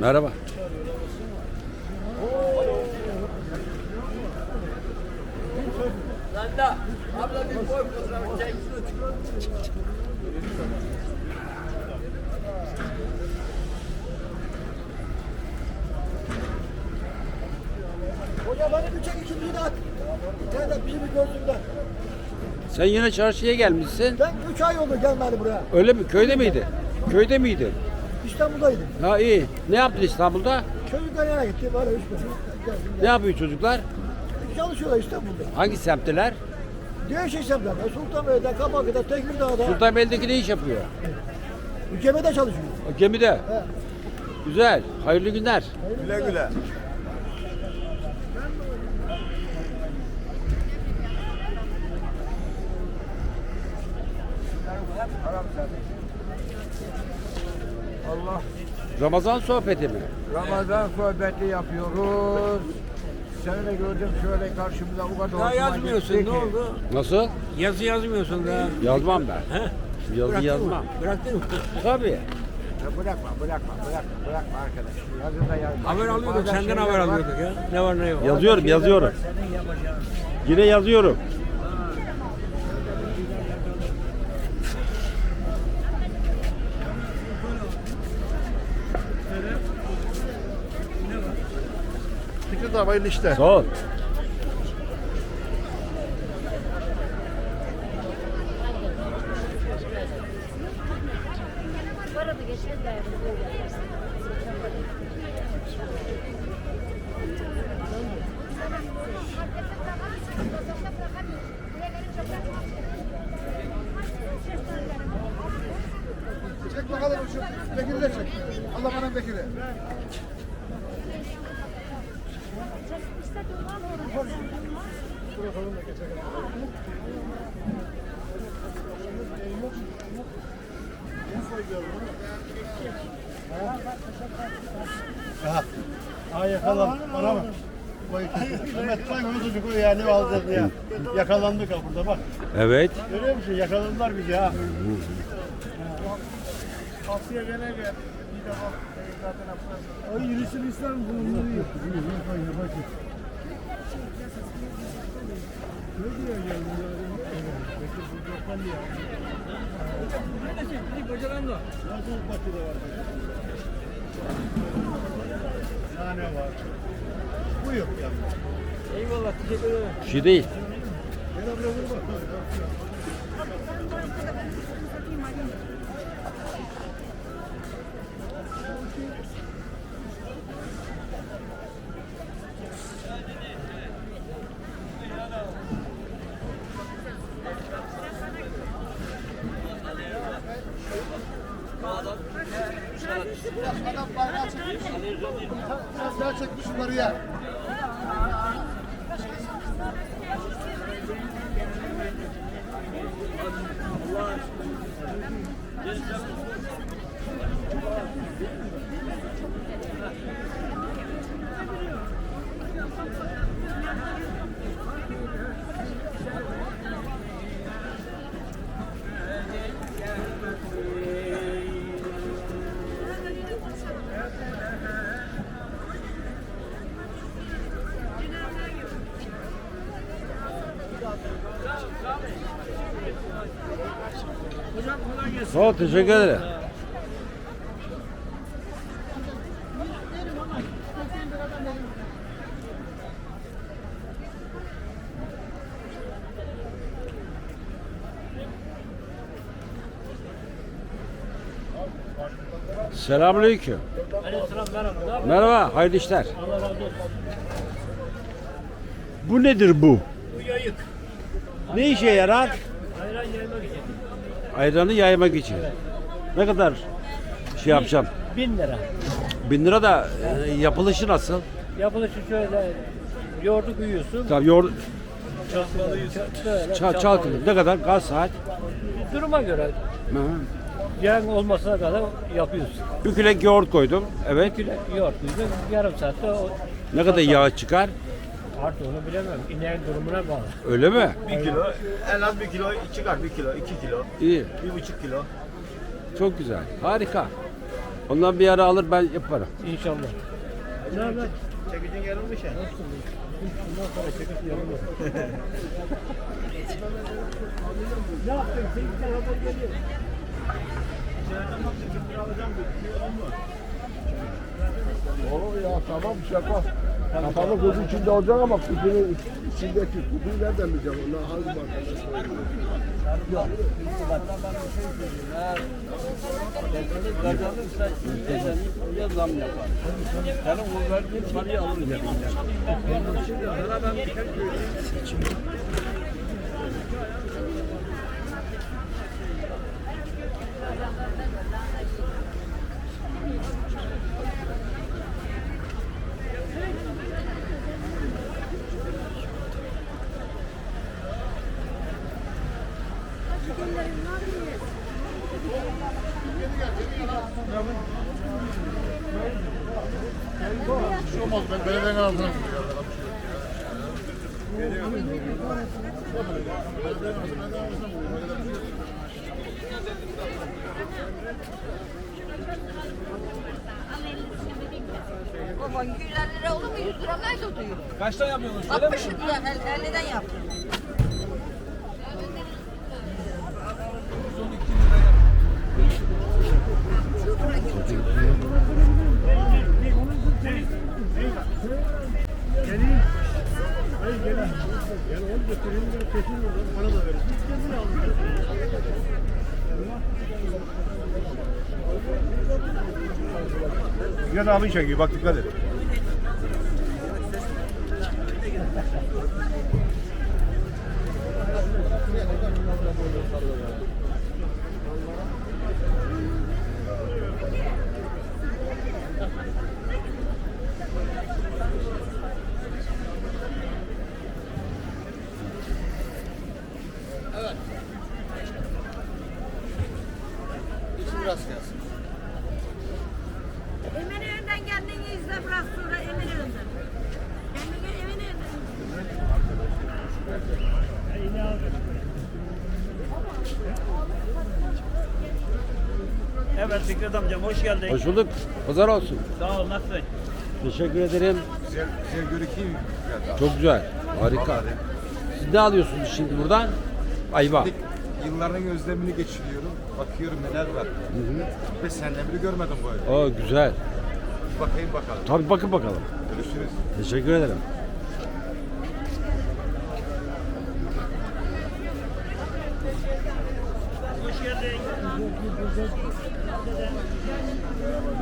Merhaba. Hoca beni bir çek ikinciyi de at. Nerede bizi bir görsünler. Sen yine çarşıya gelmişsin. Ben 3 ay oldu gelmedi buraya. Öyle mi? Köyde miydi? Köyde miydi? İstanbul'daydım. Ha iyi. Ne yaptın İstanbul'da? Çocuklar yana gitti. Ya üç gün. Ne Geldim. yapıyor çocuklar? Çalışıyorlar İstanbul'da. Hangi semtteler? Değişik semtlerde. Sultanbeyli'de, Kabaklı'da, Tekirdağ'da. Sultanbeyli'deki ne iş yapıyor? Ülkemede çalışıyor. O gemide. He. Güzel. Hayırlı günler. Güle güle. Ramazan sohbeti mi? Ramazan sohbeti yapıyoruz. Seni de gördüm şöyle karşımda o kadar Daha yazmıyorsun ne oldu? Nasıl? Yazı yazmıyorsun daha. Yazmam ben. He? Yazı Bıraktın yazmam. Mı? Bıraktın mı? Tabii. Ya bırakma bırakma bırakma bırakma arkadaş. Yazı da yazma. haber alıyorduk, senden şeyler haber alıyorduk ya. Ne var ne yok. Yazıyorum, yazıyorum. var, Senin yapacağın. Yine yazıyorum. Abi hayırlı işler. Sağ ol. Çek bakalım şu Bekir'i de çek. Allah bana Bekir'i. Aha yakalan. Bana bak. Mehmet bak o çocuk yani aldırdı ya. Yakalandık ha burada bak. Evet. Görüyor musun? Yakaladılar bizi ha. Haftaya gene gel. Bir de bak. Zaten hafta. Ay yürüsün ister mi? Bunları yok. Ne diyor ya? Bakıda var? Tane var. Bu yok yani. Eyvallah teşekkür ederim. Bir şey değil. Gel abla daha ya. Sağ ol. Teşekkür ederim. Selamünaleyküm. Merhaba, hayırlı işler. Bu nedir bu? Bu yayık. Ne işe yarar? Ayran yaymak için. Ayranı yaymak için. Ne kadar şey yapacağım? Bin lira. Bin lira da e, yapılışı nasıl? Yapılışı şöyle yoğurdu kuyuyorsun. Tabii yoğurt, Çalkalıyorsun. Şöyle çal, çalkılı. Ne kadar? Kaç saat? Duruma göre Hı. Yağın olmasına kadar yapıyoruz. Bir kilo yoğurt koydum. Evet. Bir kilo yoğurt koyduk. Yarım saatte o Ne kadar yağ çıkar? Artık onu bilemem. İneğin durumuna bağlı. Öyle mi? Bir kilo, en az bir kilo çıkar. Bir kilo, iki kilo, İyi. bir buçuk kilo. Çok güzel. Harika. Ondan bir ara alır ben yaparım. İnşallah. Ne haber? Çekicin yarılmış ya. Bundan sonra çekip yanılır. ne yaptın? Sekiz haber geliyor. Olur ya tamam şaka. Kapalı kuzu içinde olacak ama kuzunun içindeki kuzuyu nereden bileceğim? Onlar hangi markada Belediyenin altına Baba 150 lira olur mu? 100 lira nerede oturuyor? Kaçtan yapıyorsunuz? 60 lira, 50'den yaptım. Güzel abi çekiyor bak dikkat et. Eminönü'nden kendini izle bırak sonra Eminönü'nden. Kendini Eminönü'nden. Evet Fikret amcam hoş geldin. Hoş bulduk. Pazar olsun. Sağ ol nasılsın? Teşekkür ederim. Güzel, güzel görükeyim. Çok güzel. Harika. Siz ne alıyorsunuz şimdi buradan? Ayva. Yılların özlemini geçiriyorum. Bakıyorum neler var. Ve senden bile görmedim böyle. Oo güzel. Bakayım bakalım. Tabii bakın bakalım. Görüşürüz. Teşekkür ederim.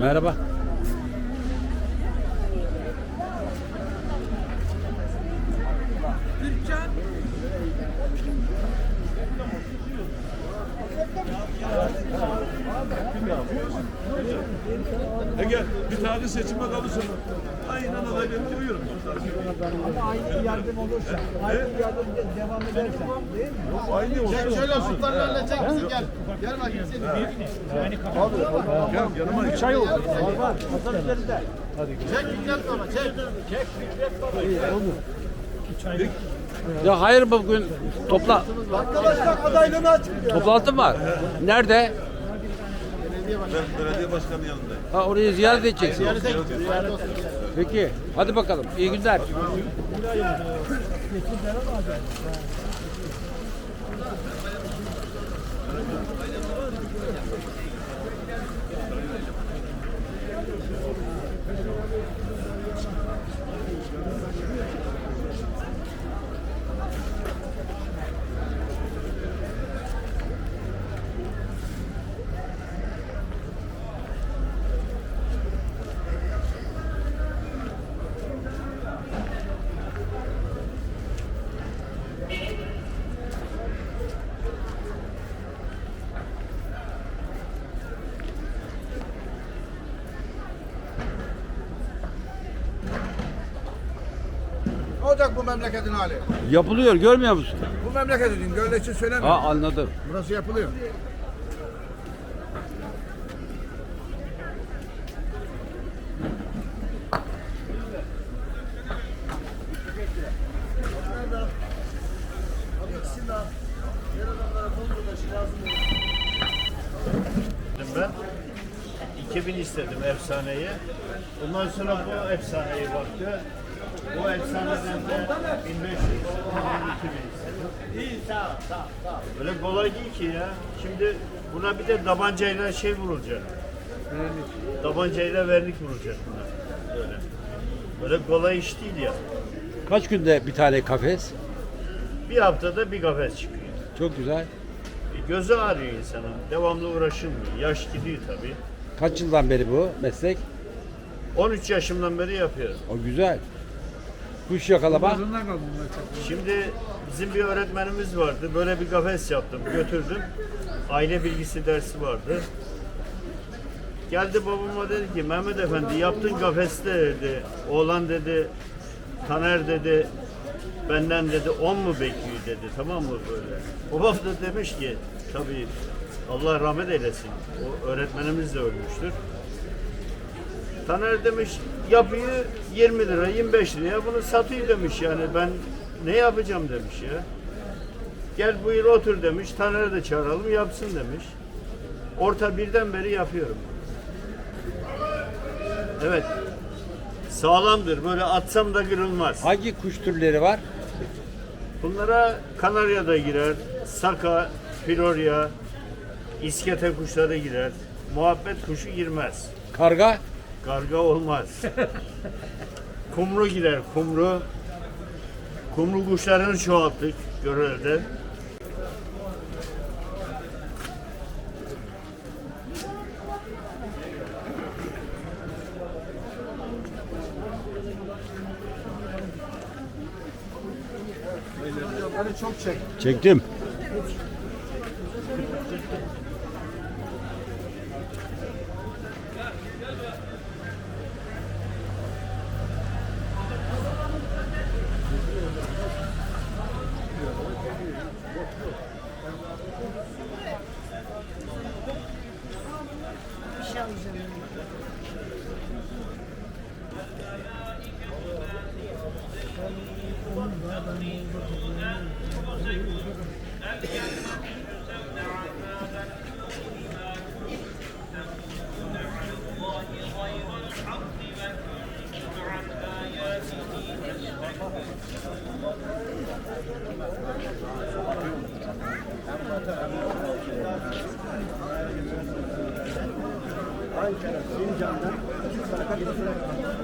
Merhaba. Bir tane seçime kalırsa aynen adayları koyuyorum. Ama aynı yardım olursa, aynı yardım devam ederse değil mi? Aynı olsun. Şöyle sultanlarla çek bizi gel. Gel bakayım seni. Gel yanıma çay oldu. Var var. Hasan üzerinde. Çek Fikret baba çek. Ya hayır bugün topla Arkadaşlar adaylığını açıklıyor. toplantı var. Nerede? Ben belediye başkanı yanındayım. Ha orayı ziyaret edeceksin. Peki. Hadi bakalım. İyi günler. olacak bu memleketin hali? Yapılıyor görmüyor musun? Bu memleket için, göle için söylemiyorum. Ha anladım. Burası yapılıyor. Ben 2000 istedim efsaneyi. Ondan sonra bu efsaneye baktı. Bu efsaneden de 1500, 2000 istedim. İyi sağ ol, sağ ol, sağ ol. Öyle kolay değil ki ya. Şimdi buna bir de tabancayla şey vurulacak. Tabancayla vernik vurulacak buna. Öyle. Öyle kolay iş değil ya. Kaç günde bir tane kafes? Bir haftada bir kafes çıkıyor. Çok güzel. E, Gözü ağrıyor insanın. Devamlı uğraşılmıyor. Yaş gidiyor tabii. Kaç yıldan beri bu meslek? 13 yaşımdan beri yapıyorum. O güzel. Kuş yakalama. Şimdi bizim bir öğretmenimiz vardı. Böyle bir kafes yaptım. Götürdüm. Aile bilgisi dersi vardı. Geldi babama dedi ki Mehmet Efendi yaptığın kafeste dedi. Oğlan dedi. Taner dedi. Benden dedi 10 mu bekliyor dedi. Tamam mı böyle? Babam da demiş ki tabii Allah rahmet eylesin. O öğretmenimiz de ölmüştür. Taner demiş yapıyı 20 lira 25 liraya bunu satıyor demiş yani ben ne yapacağım demiş ya. Gel buyur otur demiş Taner'i de çağıralım yapsın demiş. Orta birden beri yapıyorum. Evet. Sağlamdır böyle atsam da kırılmaz. Hangi kuş türleri var? Bunlara Kanarya da girer, Saka, Florya, İskete kuşları girer. Muhabbet kuşu girmez. Karga? Karga olmaz. kumru girer, kumru. Kumru kuşlarını çoğalttık görelde. Çektim. şey. Ankara, Sincan'dan iki saate bir süre kaldı.